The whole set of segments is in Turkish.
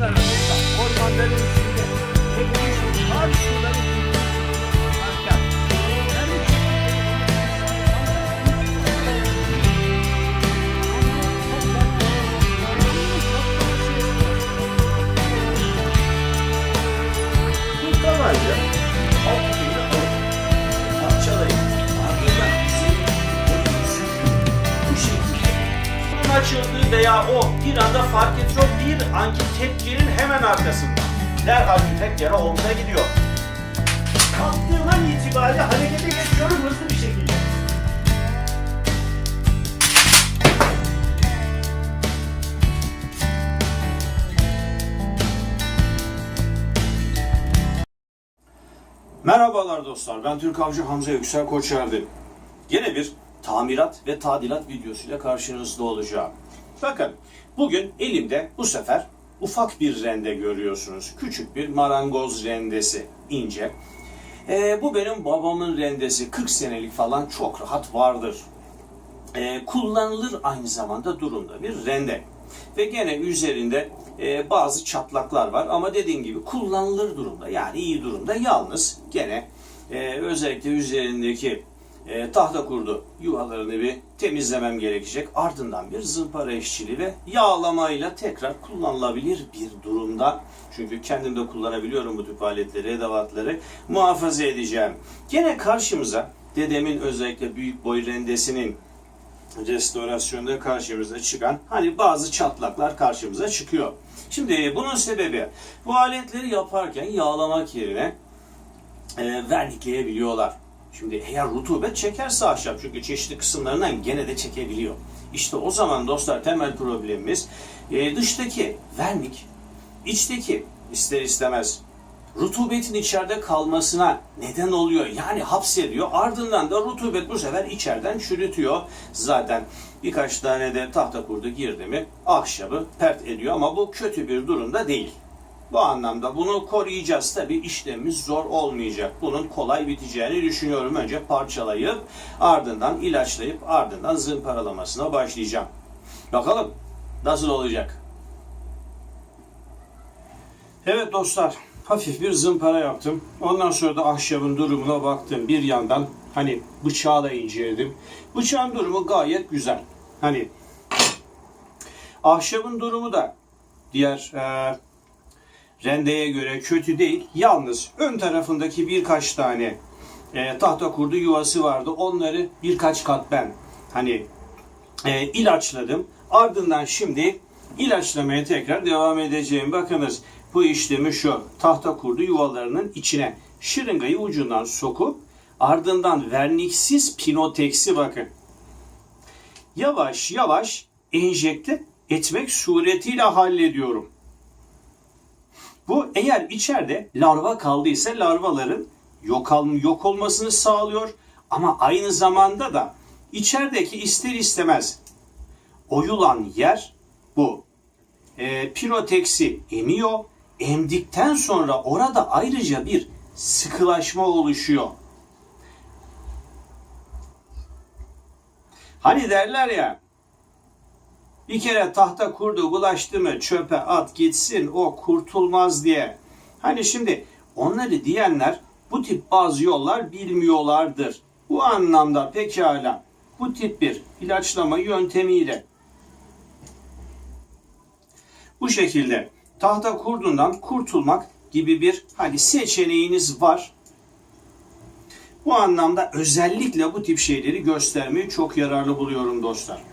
arasında, ormanların içinde, hepimizin kar suları bunun açıldığı veya o bir anda fark ediyor bir anki tepkinin hemen arkasında. Derhal tüfek yere omza gidiyor. Kalktığım an itibariyle harekete geçiyorum hızlı bir şekilde. Merhabalar dostlar, ben Türk Avcı Hamza Yüksel Koçerdi. Yine bir tamirat ve tadilat videosuyla karşınızda olacağım. Bakın, bugün elimde bu sefer ufak bir rende görüyorsunuz. Küçük bir marangoz rendesi, ince. Ee, bu benim babamın rendesi, 40 senelik falan çok rahat vardır. Ee, kullanılır aynı zamanda durumda bir rende. Ve gene üzerinde e, bazı çatlaklar var ama dediğim gibi kullanılır durumda yani iyi durumda. Yalnız gene e, özellikle üzerindeki e, tahta kurdu yuvalarını bir temizlemem gerekecek. Ardından bir zımpara işçiliği ve yağlamayla tekrar kullanılabilir bir durumda. Çünkü kendim de kullanabiliyorum bu tip aletleri, edevatları muhafaza edeceğim. Gene karşımıza dedemin özellikle büyük boy rendesinin restorasyonda karşımıza çıkan hani bazı çatlaklar karşımıza çıkıyor. Şimdi bunun sebebi bu aletleri yaparken yağlamak yerine e, vernikleyebiliyorlar. Şimdi eğer rutubet çekerse ahşap çünkü çeşitli kısımlarından gene de çekebiliyor. İşte o zaman dostlar temel problemimiz e, dıştaki vernik, içteki ister istemez rutubetin içeride kalmasına neden oluyor. Yani hapsediyor. Ardından da rutubet bu sefer içeriden çürütüyor. Zaten birkaç tane de tahta kurdu girdi mi ahşabı pert ediyor ama bu kötü bir durumda değil. Bu anlamda bunu koruyacağız. Tabi işlemimiz zor olmayacak. Bunun kolay biteceğini düşünüyorum. Önce parçalayıp ardından ilaçlayıp ardından zımparalamasına başlayacağım. Bakalım nasıl olacak? Evet dostlar, hafif bir zımpara yaptım. Ondan sonra da ahşabın durumuna baktım. Bir yandan hani bıçağı da inceledim. Bıçağın durumu gayet güzel. Hani ahşabın durumu da diğer e, rendeye göre kötü değil. Yalnız ön tarafındaki birkaç tane e, tahta kurdu yuvası vardı. Onları birkaç kat ben hani e, ilaçladım. Ardından şimdi ilaçlamaya tekrar devam edeceğim. Bakınız bu işlemi şu. Tahta kurdu yuvalarının içine şırıngayı ucundan sokup ardından verniksiz pinoteksi bakın. Yavaş yavaş enjekte etmek suretiyle hallediyorum. Bu eğer içeride larva kaldıysa larvaların yok, yok olmasını sağlıyor ama aynı zamanda da içerideki ister istemez oyulan yer bu. E, piroteksi emiyor. Emdikten sonra orada ayrıca bir sıkılaşma oluşuyor. Hani derler ya bir kere tahta kurdu bulaştı mı çöpe at gitsin o kurtulmaz diye. Hani şimdi onları diyenler bu tip bazı yollar bilmiyorlardır. Bu anlamda pekala bu tip bir ilaçlama yöntemiyle bu şekilde tahta kurdundan kurtulmak gibi bir hani seçeneğiniz var. Bu anlamda özellikle bu tip şeyleri göstermeyi çok yararlı buluyorum dostlar.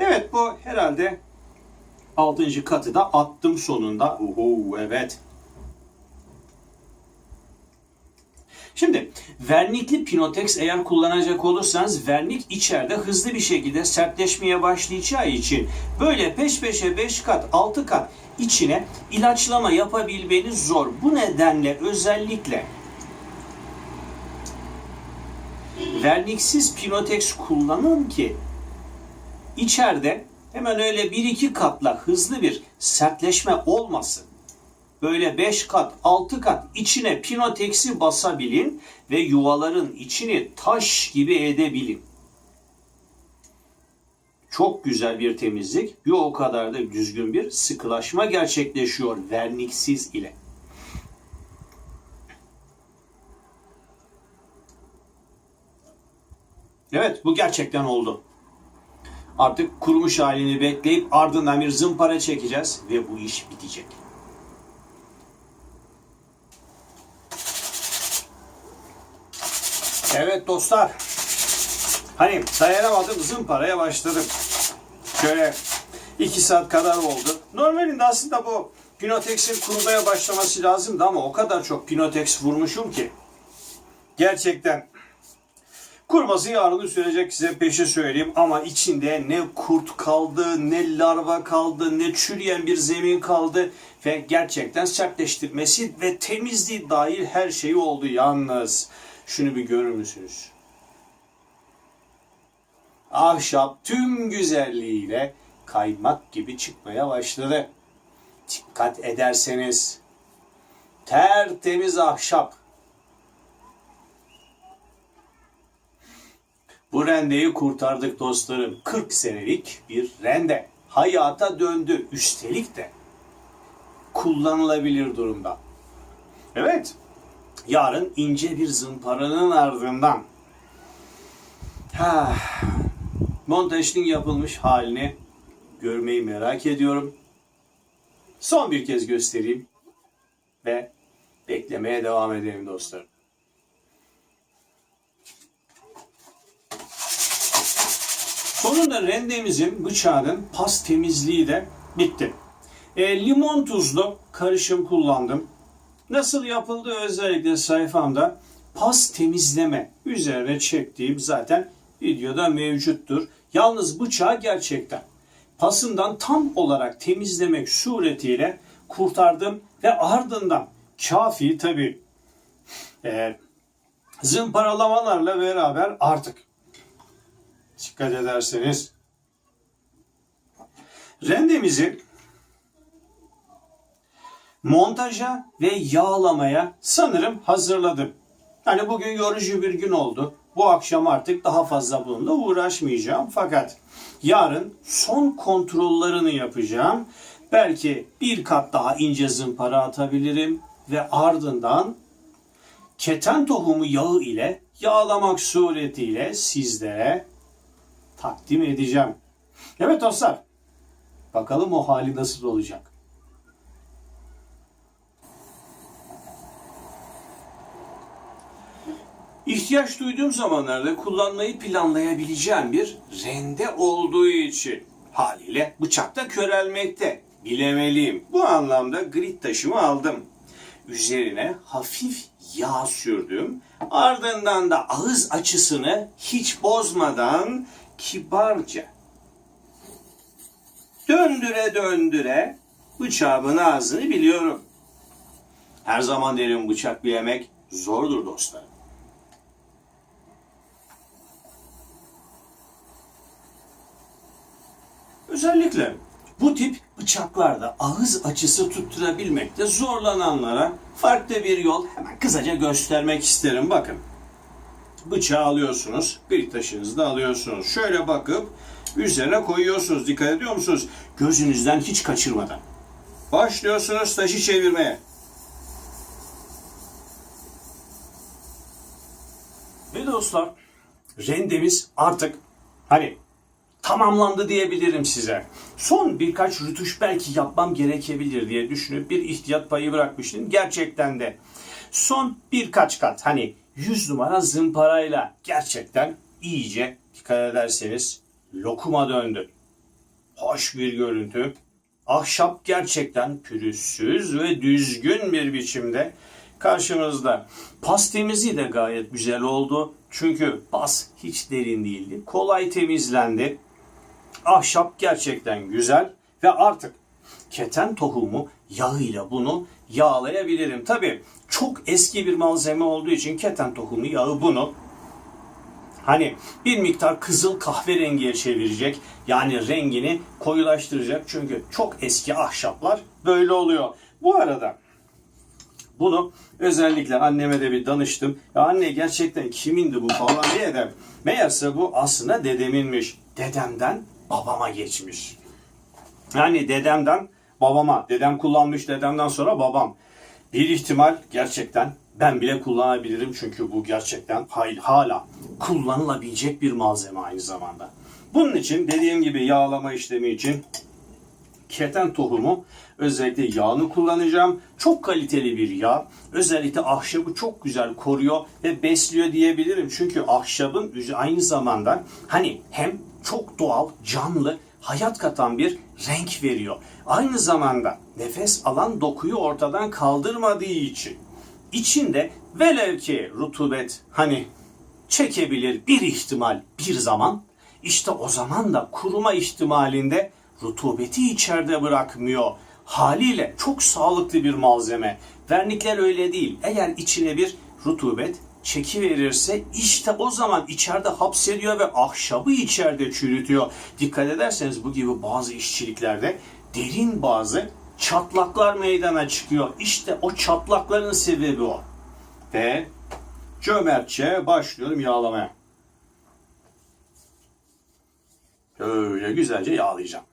Evet bu herhalde 6. katı da attım sonunda. Oho evet. Şimdi vernikli Pinotex eğer kullanacak olursanız vernik içeride hızlı bir şekilde sertleşmeye başlayacağı için böyle peş peşe 5 kat 6 kat içine ilaçlama yapabilmeniz zor. Bu nedenle özellikle verniksiz Pinotex kullanın ki içeride hemen öyle bir iki katla hızlı bir sertleşme olmasın. Böyle 5 kat, 6 kat içine pinoteksi basabilin ve yuvaların içini taş gibi edebilin. çok güzel bir temizlik, bir o kadar da düzgün bir sıkılaşma gerçekleşiyor verniksiz ile. Evet bu gerçekten oldu. Artık kurumuş halini bekleyip ardından bir zımpara çekeceğiz ve bu iş bitecek. Evet dostlar. Hani dayanamadım zımparaya başladım. Şöyle iki saat kadar oldu. Normalinde aslında bu Pinotex'in kurumaya başlaması lazımdı ama o kadar çok Pinotex vurmuşum ki. Gerçekten Kurması yarını sürecek size peşi söyleyeyim ama içinde ne kurt kaldı, ne larva kaldı, ne çürüyen bir zemin kaldı ve gerçekten sertleştirmesi ve temizliği dahil her şey oldu yalnız. Şunu bir görür müsünüz? Ahşap tüm güzelliğiyle kaymak gibi çıkmaya başladı. Dikkat ederseniz tertemiz ahşap Bu rendeyi kurtardık dostlarım. 40 senelik bir rende. Hayata döndü. Üstelik de kullanılabilir durumda. Evet. Yarın ince bir zımparanın ardından ha, montajın yapılmış halini görmeyi merak ediyorum. Son bir kez göstereyim ve beklemeye devam edelim dostlarım. Sonunda rendemizin, bıçağın pas temizliği de bitti. E, limon tuzlu karışım kullandım. Nasıl yapıldığı özellikle sayfamda pas temizleme üzerine çektiğim zaten videoda mevcuttur. Yalnız bıçağı gerçekten pasından tam olarak temizlemek suretiyle kurtardım ve ardından kafi tabi e, zımparalamalarla beraber artık dikkat ederseniz rendemizi montaja ve yağlamaya sanırım hazırladım. Hani bugün yorucu bir gün oldu. Bu akşam artık daha fazla bununla uğraşmayacağım. Fakat yarın son kontrollerini yapacağım. Belki bir kat daha ince zımpara atabilirim ve ardından keten tohumu yağı ile yağlamak suretiyle sizlere takdim edeceğim. Evet dostlar. Bakalım o hali nasıl olacak. İhtiyaç duyduğum zamanlarda kullanmayı planlayabileceğim bir rende olduğu için haliyle bıçakta körelmekte. Bilemeliyim. Bu anlamda grit taşımı aldım. Üzerine hafif yağ sürdüm. Ardından da ağız açısını hiç bozmadan kibarca döndüre döndüre bıçağımın ağzını biliyorum. Her zaman derim bıçak bilemek zordur dostlarım. Özellikle bu tip bıçaklarda ağız açısı tutturabilmekte zorlananlara farklı bir yol hemen kısaca göstermek isterim. Bakın bıçağı alıyorsunuz, bir taşınızı da alıyorsunuz. Şöyle bakıp üzerine koyuyorsunuz. Dikkat ediyor musunuz? Gözünüzden hiç kaçırmadan. Başlıyorsunuz taşı çevirmeye. Ve dostlar rendemiz artık hani tamamlandı diyebilirim size. Son birkaç rütuş belki yapmam gerekebilir diye düşünüp bir ihtiyat payı bırakmıştım. Gerçekten de son birkaç kat hani 100 numara zımparayla gerçekten iyice dikkat ederseniz lokuma döndü. Hoş bir görüntü. Ahşap gerçekten pürüzsüz ve düzgün bir biçimde karşımızda. Pas temizliği de gayet güzel oldu. Çünkü pas hiç derin değildi. Kolay temizlendi. Ahşap gerçekten güzel ve artık keten tohumu yağıyla bunu yağlayabilirim. Tabi çok eski bir malzeme olduğu için keten tohumu yağı bunu hani bir miktar kızıl kahverengiye çevirecek. Yani rengini koyulaştıracak. Çünkü çok eski ahşaplar böyle oluyor. Bu arada bunu özellikle anneme de bir danıştım. Ya anne gerçekten kimindi bu falan diye de meğerse bu aslında dedeminmiş. Dedemden babama geçmiş. Yani dedemden babama, dedem kullanmış, dedemden sonra babam. Bir ihtimal gerçekten ben bile kullanabilirim çünkü bu gerçekten hay- hala kullanılabilecek bir malzeme aynı zamanda. Bunun için dediğim gibi yağlama işlemi için keten tohumu özellikle yağını kullanacağım. Çok kaliteli bir yağ. Özellikle ahşabı çok güzel koruyor ve besliyor diyebilirim. Çünkü ahşabın aynı zamanda hani hem çok doğal, canlı, hayat katan bir renk veriyor. Aynı zamanda nefes alan dokuyu ortadan kaldırmadığı için içinde velev ki rutubet hani çekebilir bir ihtimal bir zaman. İşte o zaman da kuruma ihtimalinde rutubeti içeride bırakmıyor. Haliyle çok sağlıklı bir malzeme. Vernikler öyle değil. Eğer içine bir rutubet çeki verirse işte o zaman içeride hapsediyor ve ahşabı içeride çürütüyor. Dikkat ederseniz bu gibi bazı işçiliklerde derin bazı çatlaklar meydana çıkıyor. İşte o çatlakların sebebi o. Ve cömertçe başlıyorum yağlamaya. Böyle güzelce yağlayacağım.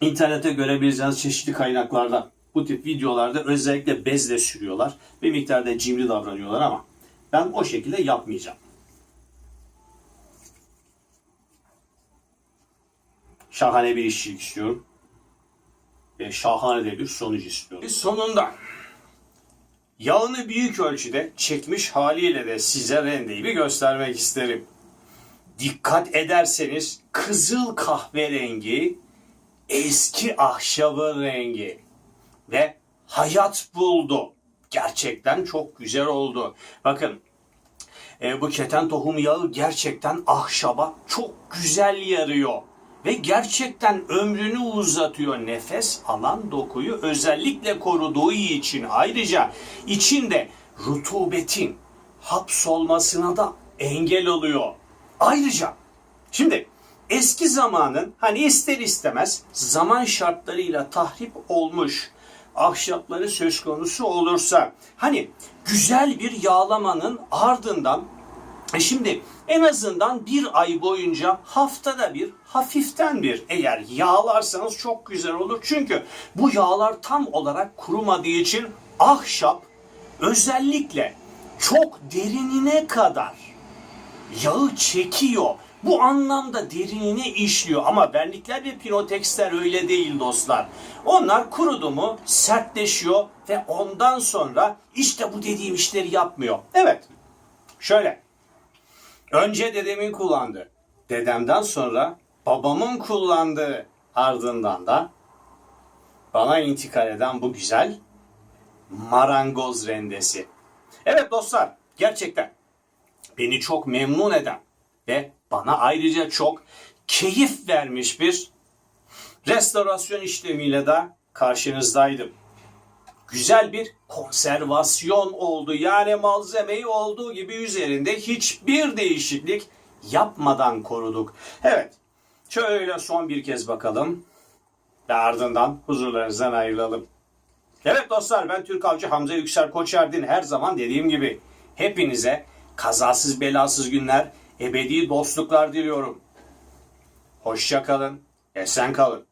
İnternette görebileceğiniz çeşitli kaynaklarda bu tip videolarda özellikle bezle sürüyorlar. Bir miktarda cimri davranıyorlar ama ben o şekilde yapmayacağım. Şahane bir işçilik istiyorum. Ve şahane de bir sonuç istiyorum. Sonunda Yağını büyük ölçüde çekmiş haliyle de size rendeyi göstermek isterim. Dikkat ederseniz kızıl kahverengi eski ahşabın rengi ve hayat buldu. Gerçekten çok güzel oldu. Bakın e, bu keten tohum yağı gerçekten ahşaba çok güzel yarıyor. Ve gerçekten ömrünü uzatıyor. Nefes alan dokuyu özellikle koruduğu için ayrıca içinde rutubetin hapsolmasına da engel oluyor. Ayrıca şimdi eski zamanın hani ister istemez zaman şartlarıyla tahrip olmuş ahşapları söz konusu olursa hani güzel bir yağlamanın ardından e şimdi en azından bir ay boyunca haftada bir hafiften bir eğer yağlarsanız çok güzel olur. Çünkü bu yağlar tam olarak kurumadığı için ahşap özellikle çok derinine kadar yağı çekiyor. Bu anlamda derinine işliyor ama vernikler ve pinoteksler öyle değil dostlar. Onlar kurudu mu sertleşiyor ve ondan sonra işte bu dediğim işleri yapmıyor. Evet şöyle Önce dedemin kullandığı, dedemden sonra babamın kullandığı ardından da bana intikal eden bu güzel marangoz rendesi. Evet dostlar gerçekten beni çok memnun eden ve bana ayrıca çok keyif vermiş bir restorasyon işlemiyle de karşınızdaydım güzel bir konservasyon oldu. Yani malzemeyi olduğu gibi üzerinde hiçbir değişiklik yapmadan koruduk. Evet. Şöyle son bir kez bakalım. Ve ardından huzurlarınızdan ayrılalım. Evet dostlar ben Türk Avcı Hamza Yüksel Koçerdin. Her zaman dediğim gibi hepinize kazasız belasız günler, ebedi dostluklar diliyorum. Hoşça kalın, esen kalın.